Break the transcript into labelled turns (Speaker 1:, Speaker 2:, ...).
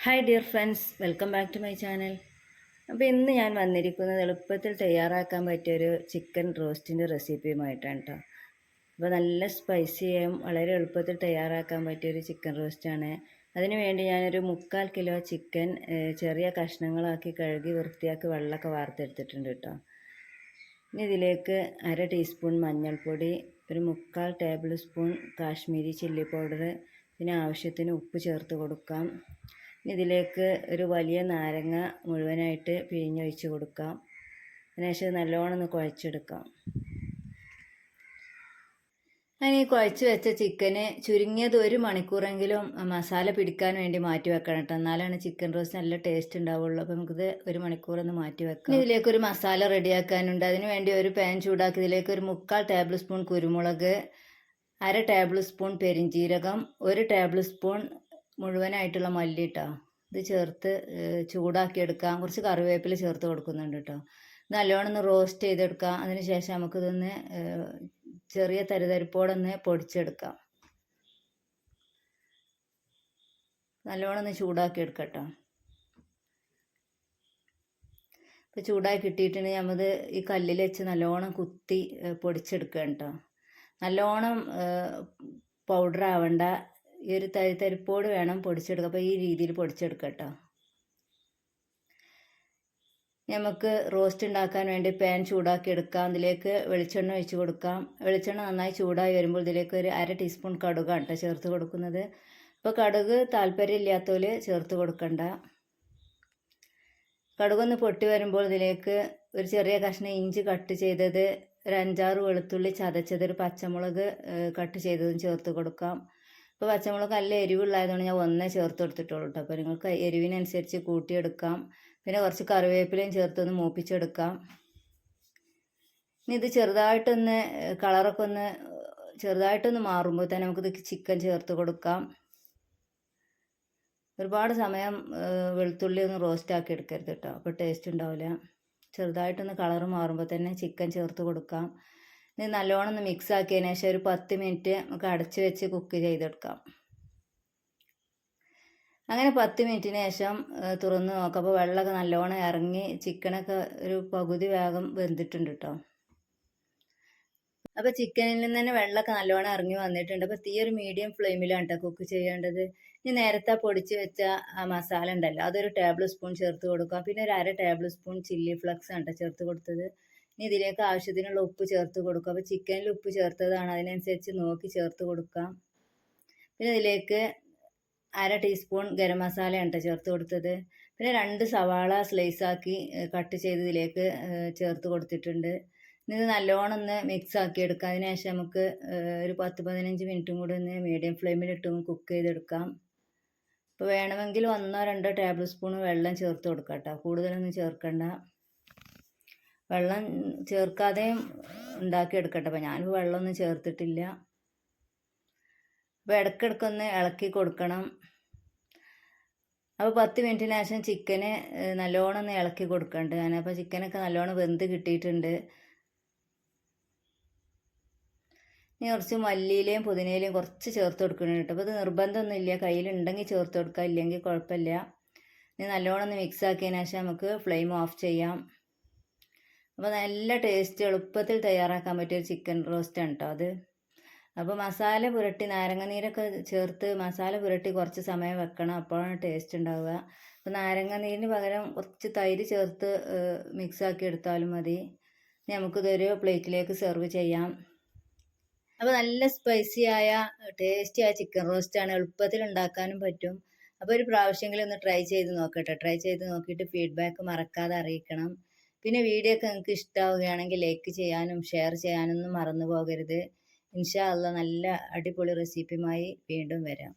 Speaker 1: Hi dear friends welcome back to my channel അപ്പോൾ ഇന്ന് ഞാൻ വന്നിരിക്കുന്നത് എളുപ്പത്തിൽ തയ്യാറാക്കാൻ പറ്റിയ ഒരു ചിക്കൻ റോസ്റ്റിന്റെ റെസിപ്പിയുമായിട്ടാണ് കേട്ടോ അപ്പോൾ നല്ല സ്പൈസിയും വളരെ എളുപ്പത്തിൽ തയ്യാറാക്കാൻ പറ്റിയ ഒരു ചിക്കൻ റോസ്റ്റാണ് അതിനു വേണ്ടി ഞാനൊരു മുക്കാൽ കിലോ ചിക്കൻ ചെറിയ കഷ്ണങ്ങളാക്കി കഴുകി വൃത്തിയാക്കി വെള്ളമൊക്കെ വാർത്തെടുത്തിട്ടുണ്ട് കേട്ടോ ഇനി ഇതിലേക്ക് അര ടീസ്പൂൺ മഞ്ഞൾപ്പൊടി ഒരു മുക്കാൽ table spoon Kashmiri chilli powder പിന്നെ ആവശ്യത്തിന് ഉപ്പ് ചേർത്ത് കൊടുക്കാം. ഇതിലേക്ക് ഒരു വലിയ നാരങ്ങ മുഴുവനായിട്ട് പിഴിഞ്ഞൊഴിച്ച് കൊടുക്കാം. അതിനുശേഷം നല്ലോണം ഒന്ന് കുഴച്ചെടുക്കാം. അങ്ങനെ ഈ കുഴച്ച് വെച്ച ചിക്കന് ചുരുങ്ങിയത് ഒരു മണിക്കൂറെങ്കിലും മസാല പിടിക്കാൻ വേണ്ടി മാറ്റി വെക്കണം കേട്ടോ. എന്നാലാണ് ചിക്കൻ റോസ് നല്ല ടേസ്റ്റ് ഉണ്ടാവുള്ളൂ. അപ്പോൾ നമുക്കിത് ഒരു മണിക്കൂറൊന്ന് മാറ്റി വെക്കാം. ഇതിലേക്ക് ഒരു മസാല റെഡിയാക്കാനുണ്ട്. അതിന് വേണ്ടി ഒരു പാൻ ചൂടാക്കി ഇതിലേക്ക് ഒരു മുക്കാൽ ടേബിൾ സ്പൂൺ കുരുമുളക് അര ടേബിൾ സ്പൂൺ പെരിഞ്ചീരകം ഒരു ടേബിൾ സ്പൂൺ മുഴുവനായിട്ടുള്ള മല്ലി കേട്ടോ ഇത് ചേർത്ത് ചൂടാക്കി എടുക്കാം കുറച്ച് കറിവേപ്പില ചേർത്ത് കൊടുക്കുന്നുണ്ട് കേട്ടോ. നല്ലോണം ഒന്ന് റോസ്റ്റ് ചെയ്തെടുക്കാം. അതിന് ശേഷം നമുക്കിതൊന്ന് ചെറിയ തരിതരിപ്പോടൊന്ന് പൊടിച്ചെടുക്കാം. നല്ലോണം ഒന്ന് ചൂടാക്കി എടുക്കട്ടോ ഇപ്പോൾ ചൂടായി കിട്ടിയിട്ടുണ്ടെങ്കിൽ നമ്മൾ ഈ കല്ലിൽ വെച്ച് നല്ലോണം കുത്തി പൊടിച്ചെടുക്കണം കേട്ടോ നല്ലോണം പൗഡർ ആവണ്ട ഈ ഒരു തരി തരിപ്പോട് വേണം പൊടിച്ചെടുക്കുക അപ്പോൾ ഈ രീതിയിൽ പൊടിച്ചെടുക്കുക കേട്ടോ നമുക്ക് റോസ്റ്റ് ഉണ്ടാക്കാൻ വേണ്ടി പാൻ ചൂടാക്കി എടുക്കാം. അതിലേക്ക് വെളിച്ചെണ്ണ ഒഴിച്ച് കൊടുക്കാം. വെളിച്ചെണ്ണ നന്നായി ചൂടായി വരുമ്പോൾ ഇതിലേക്ക് ഒരു അര ടീസ്പൂൺ കടുകാണ് കേട്ടോ ചേർത്ത് കൊടുക്കുന്നത്. ഇപ്പോൾ കടുക് താല്പര്യമില്ലാത്തവർ ചേർത്ത് കൊടുക്കണ്ട. കടുകൊന്ന് പൊട്ടി വരുമ്പോൾ ഇതിലേക്ക് ഒരു ചെറിയ കഷ്ണം ഇഞ്ചി കട്ട് ചെയ്തത് ഒരു അഞ്ചാറ് വെളുത്തുള്ളി ചതച്ചത് ഒരു പച്ചമുളക് കട്ട് ചെയ്തതും ചേർത്ത് കൊടുക്കാം. ഇപ്പോൾ പച്ചമുളക് നല്ല എരിവുള്ളതായതുകൊണ്ട് ഞാൻ ഒന്നേ ചേർത്ത് കൊടുത്തിട്ടുള്ളൂ കേട്ടോ അപ്പോൾ നിങ്ങൾക്ക് എരിവിനനുസരിച്ച് കൂട്ടിയെടുക്കാം. പിന്നെ കുറച്ച് കറിവേപ്പിലയും ചേർത്തൊന്ന് മൂപ്പിച്ചെടുക്കാം. ഇനി ഇത് ചെറുതായിട്ടൊന്ന് കളറൊക്കെ ഒന്ന് ചെറുതായിട്ടൊന്ന് മാറുമ്പോൾ തന്നെ നമുക്കിത് ചിക്കൻ ചേർത്ത് കൊടുക്കാം. ഒരുപാട് സമയം വെളുത്തുള്ളി ഒന്ന് റോസ്റ്റ് ആക്കി എടുക്കരുത് കേട്ടോ അപ്പോൾ ടേസ്റ്റ് ഉണ്ടാവില്ല. ചെറുതായിട്ടൊന്ന് കളർ മാറുമ്പോൾ തന്നെ ചിക്കൻ ചേർത്ത് കൊടുക്കാം. ഇത് നല്ലോണം ഒന്ന് മിക്സ് ആക്കിയതിന് ശേഷം ഒരു പത്ത് മിനിറ്റ് നമുക്ക് അടച്ച് വെച്ച് കുക്ക് ചെയ്തെടുക്കാം. അങ്ങനെ പത്ത് മിനിറ്റിന് ശേഷം തുറന്ന് നോക്കുമ്പോൾ വെള്ളമൊക്കെ നല്ലോണം ഇറങ്ങി ചിക്കനൊക്കെ ഒരു പകുതി വേഗം വെന്തിട്ടുണ്ട് കേട്ടോ അപ്പോൾ ചിക്കനിൽ നിന്ന് തന്നെ വെള്ളമൊക്കെ നല്ലോണം ഇറങ്ങി വന്നിട്ടുണ്ട്. അപ്പോൾ തീ ഒരു മീഡിയം ഫ്ലെയിമിലാണ് കേട്ടോ കുക്ക് ചെയ്യേണ്ടത്. ഇനി നേരത്തെ പൊടിച്ച് വെച്ച ആ മസാല ഉണ്ടല്ലോ അതൊരു ടേബിൾ സ്പൂൺ ചേർത്ത് കൊടുക്കാം. പിന്നെ ഒരു അര ടേബിൾ സ്പൂൺ ചില്ലി ഫ്ലക്സ് ആണ് ചേർത്ത് കൊടുത്തത്. ഇനി ഇതിലേക്ക് ആവശ്യത്തിനുള്ള ഉപ്പ് ചേർത്ത് കൊടുക്കുക അപ്പോൾ ചിക്കനിൽ ഉപ്പ് ചേർത്തതാണ്. അതിനനുസരിച്ച് നോക്കി ചേർത്ത് കൊടുക്കാം. പിന്നെ ഇതിലേക്ക് അര ടീസ്പൂൺ ഗരം മസാലയാണ് കേട്ടോ ചേർത്ത് കൊടുത്തത്. പിന്നെ രണ്ട് സവാള സ്ലൈസാക്കി കട്ട് ചെയ്ത് ഇതിലേക്ക് ചേർത്ത് കൊടുത്തിട്ടുണ്ട്. ഇത് നല്ലോണം ഒന്ന് മിക്സ് ആക്കി എടുക്കാം. അതിനുശേഷം നമുക്ക് ഒരു പത്ത് പതിനഞ്ച് മിനിറ്റും കൂടി ഒന്ന് മീഡിയം ഫ്ലെയിമിലിട്ട് കുക്ക് ചെയ്തെടുക്കാം. ഇപ്പോൾ വേണമെങ്കിൽ ഒന്നോ രണ്ടോ ടേബിൾ സ്പൂൺ വെള്ളം ചേർത്ത് കൊടുക്കാം കേട്ടോ കൂടുതലൊന്നും ചേർക്കണ്ട. വെള്ളം ചേർക്കാതെയും ഉണ്ടാക്കിയെടുക്കട്ടെ അപ്പം ഞാൻ വെള്ളമൊന്നും ചേർത്തിട്ടില്ല. അപ്പോൾ ഇടയ്ക്കിടയ്ക്കൊന്ന് ഇളക്കി കൊടുക്കണം. അപ്പോൾ പത്ത് മിനിറ്റിന് ശേഷം ചിക്കന് നല്ലോണം ഒന്ന് ഇളക്കി കൊടുക്കണ്ട്. ഞാനപ്പോൾ ചിക്കനൊക്കെ നല്ലോണം വെന്ത് കിട്ടിയിട്ടുണ്ട്. ഇനി കുറച്ച് മല്ലിയിലയും പുതിനയിലയും കുറച്ച് ചേർത്ത് കൊടുക്കണം കേട്ടോ. അപ്പോൾ ഇത് നിർബന്ധമൊന്നുമില്ല കയ്യിലുണ്ടെങ്കിൽ ചേർത്ത് കൊടുക്കുക ഇല്ലെങ്കിൽ കുഴപ്പമില്ല. ഇനി നല്ലോണം ഒന്ന് മിക്സ് ആക്കിയതിന് ശേഷം നമുക്ക് ഫ്ലെയിം ഓഫ് ചെയ്യാം. അപ്പോൾ നല്ല ടേസ്റ്റ് എളുപ്പത്തിൽ തയ്യാറാക്കാൻ പറ്റിയ ഒരു ചിക്കൻ റോസ്റ്റാണ് കേട്ടോ അത്. അപ്പോൾ മസാല പുരട്ടി നാരങ്ങ നീരൊക്കെ ചേർത്ത് മസാല പുരട്ടി കുറച്ച് സമയം വെക്കണം അപ്പോഴാണ് ടേസ്റ്റ് ഉണ്ടാവുക. അപ്പോൾ നാരങ്ങ നീരിന് പകരം കുറച്ച് തൈര് ചേർത്ത് മിക്സാക്കി എടുത്താലും മതി. നമുക്കിതൊരു പ്ലേറ്റിലേക്ക് സെർവ് ചെയ്യാം. അപ്പോൾ നല്ല സ്പൈസി ആയ ടേസ്റ്റി ആയ ചിക്കൻ റോസ്റ്റ് ആണ് എളുപ്പത്തിൽ ഉണ്ടാക്കാനും പറ്റും. അപ്പോൾ ഒരു പ്രാവശ്യമെങ്കിലും ഒന്ന് ട്രൈ ചെയ്ത് നോക്കട്ടെ ട്രൈ ചെയ്ത് നോക്കിയിട്ട് ഫീഡ്ബാക്ക് മറക്കാതെ അറിയിക്കണം. പിന്നെ വീഡിയോ ഒക്കെ നിങ്ങൾക്ക് ഇഷ്ടമാവുകയാണെങ്കിൽ ലൈക്ക് ചെയ്യാനും ഷെയർ ചെയ്യാനൊന്നും മറന്നു പോകരുത്. ഇൻഷാ അല്ല നല്ല അടിപൊളി റെസിപ്പിയുമായി വീണ്ടും വരാം.